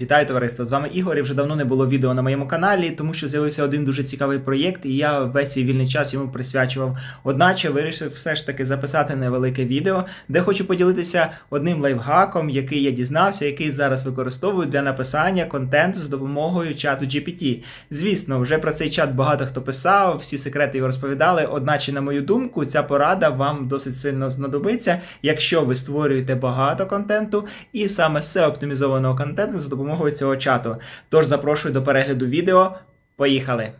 Вітаю товариство! З вами Ігор. І вже давно не було відео на моєму каналі, тому що з'явився один дуже цікавий проєкт, і я весь свій вільний час йому присвячував. Одначе вирішив все ж таки записати невелике відео, де хочу поділитися одним лайфхаком, який я дізнався, який зараз використовую для написання контенту з допомогою чату GPT. Звісно, вже про цей чат багато хто писав, всі секрети його розповідали. Одначе, на мою думку, ця порада вам досить сильно знадобиться, якщо ви створюєте багато контенту і саме все оптимізованого контенту за допомогою цього чату. Тож запрошую до перегляду відео. Поїхали!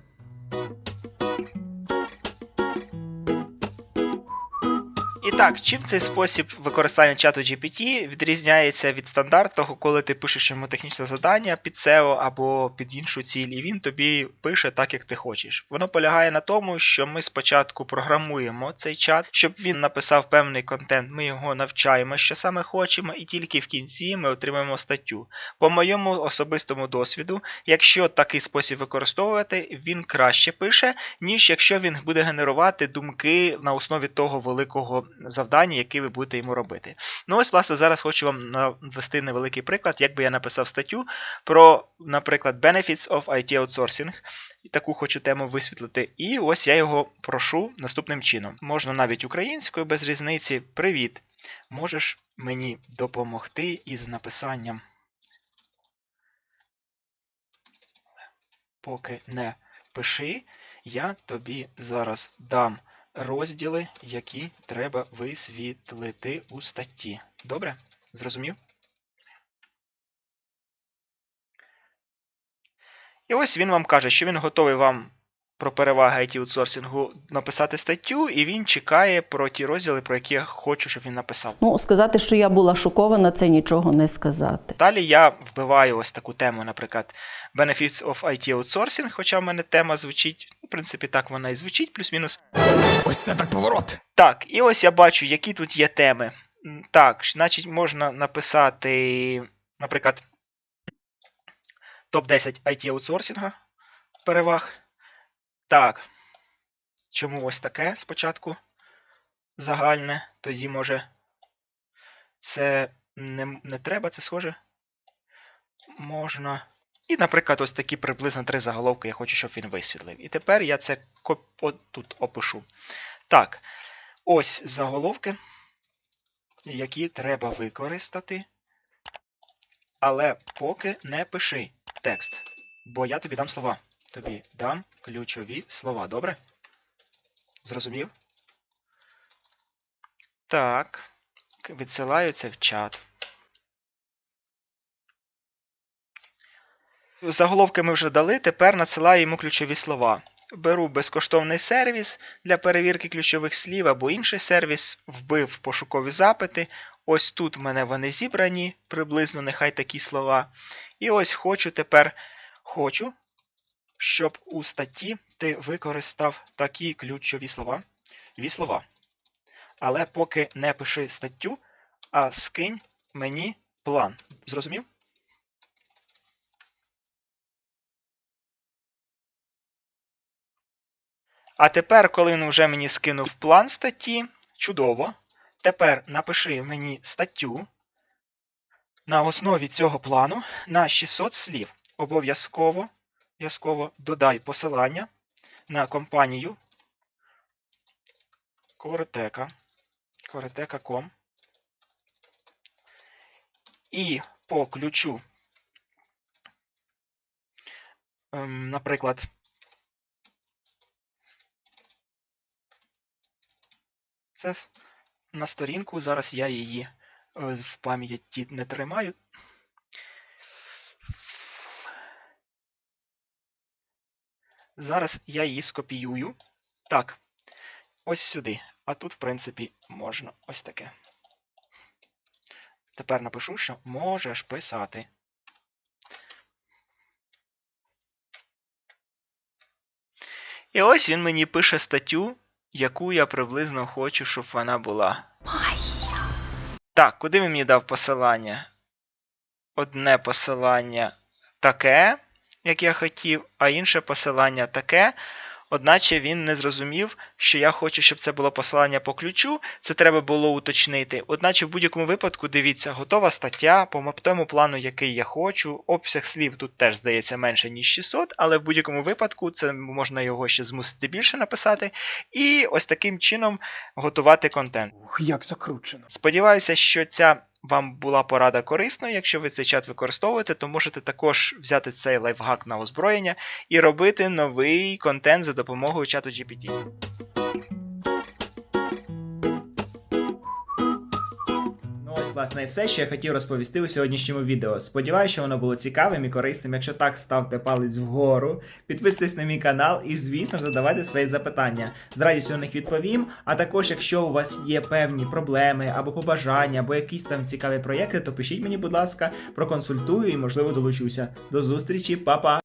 Так, чим цей спосіб використання чату GPT відрізняється від стандартного, коли ти пишеш йому технічне завдання під SEO або під іншу ціль, і він тобі пише так, як ти хочеш. Воно полягає на тому, що ми спочатку програмуємо цей чат, щоб він написав певний контент, ми його навчаємо, що саме хочемо, і тільки в кінці ми отримаємо статтю. По моєму особистому досвіду, якщо такий спосіб використовувати, він краще пише, ніж якщо він буде генерувати думки на основі того великого завдання, яке ви будете йому робити. Ну ось, власне, зараз хочу вам навести невеликий приклад, як би я написав статтю про, наприклад, Benefits of IT Outsourcing. Таку хочу тему висвітлити. І ось я його прошу наступним чином. Можна навіть українською без різниці. Привіт! Можеш мені допомогти із написанням. Поки не пиши, я тобі зараз дам розділи, які треба висвітлити у статті. Добре? Зрозумів? І ось він вам каже, що він готовий вам про переваги IT аутсорсингу написати статтю, і він чекає про ті розділи, про які я хочу, щоб він написав. Ну, сказати, що я була шокована, це нічого не сказати. Далі я вбиваю ось таку тему, наприклад, Benefits of IT Outsourcing, хоча в мене тема звучить, в принципі, так вона і звучить, плюс-мінус. Ось це так поворот. Так, і ось я бачу, які тут є теми. Так, значить, можна написати, наприклад, топ-10 IT аутсорсинга переваг. Так. Чому ось таке спочатку загальне? Тоді, може, це не, не треба, це схоже. Можна. І, наприклад, ось такі приблизно три заголовки я хочу, щоб він висвітлив. І тепер я це тут опишу. Так, ось заголовки, які треба використати. Але поки не пиши текст, бо я тобі дам слова. Тобі дам ключові слова, добре? Зрозумів? Так. Відсилаю це в чат. Заголовки ми вже дали, тепер надсилаю йому ключові слова. Беру безкоштовний сервіс для перевірки ключових слів або інший сервіс, вбив пошукові запити. Ось тут в мене вони зібрані, приблизно нехай такі слова. І ось хочу тепер хочу, щоб у статті ти використав такі ключові слова. Дві слова. Але поки не пиши статтю, а скинь мені план. Зрозумів? А тепер, коли він вже мені скинув план статті, чудово. Тепер напиши мені статтю на основі цього плану на 600 слів. Обов'язково обов'язково додай посилання на компанію Коретека. Коретека.com. І по ключу, ем, наприклад, це на сторінку. Зараз я її е, в пам'яті не тримаю. Зараз я її скопіюю. Так, ось сюди. А тут, в принципі, можна ось таке. Тепер напишу, що можеш писати. І ось він мені пише статтю, яку я приблизно хочу, щоб вона була. Так, куди він мені дав посилання? Одне посилання таке, як я хотів, а інше посилання таке. одначе він не зрозумів, що я хочу, щоб це було посилання по ключу. Це треба було уточнити. Одначе, в будь-якому випадку, дивіться, готова стаття по тому плану, який я хочу. Обсяг слів тут теж здається менше, ніж 600, але в будь-якому випадку це можна його ще змусити більше написати. І ось таким чином готувати контент. Ух, як закручено. Сподіваюся, що ця вам була порада корисною. Якщо ви цей чат використовуєте, то можете також взяти цей лайфхак на озброєння і робити новий контент за допомогою чату GPT. Власне, і все, що я хотів розповісти у сьогоднішньому відео. Сподіваюся, що воно було цікавим і корисним. Якщо так, ставте палець вгору, підписуйтесь на мій канал і, звісно задавайте свої запитання. З радістю на них відповім. А також, якщо у вас є певні проблеми або побажання, або якісь там цікаві проєкти, то пишіть мені, будь ласка, проконсультую і, можливо, долучуся. До зустрічі, па-па!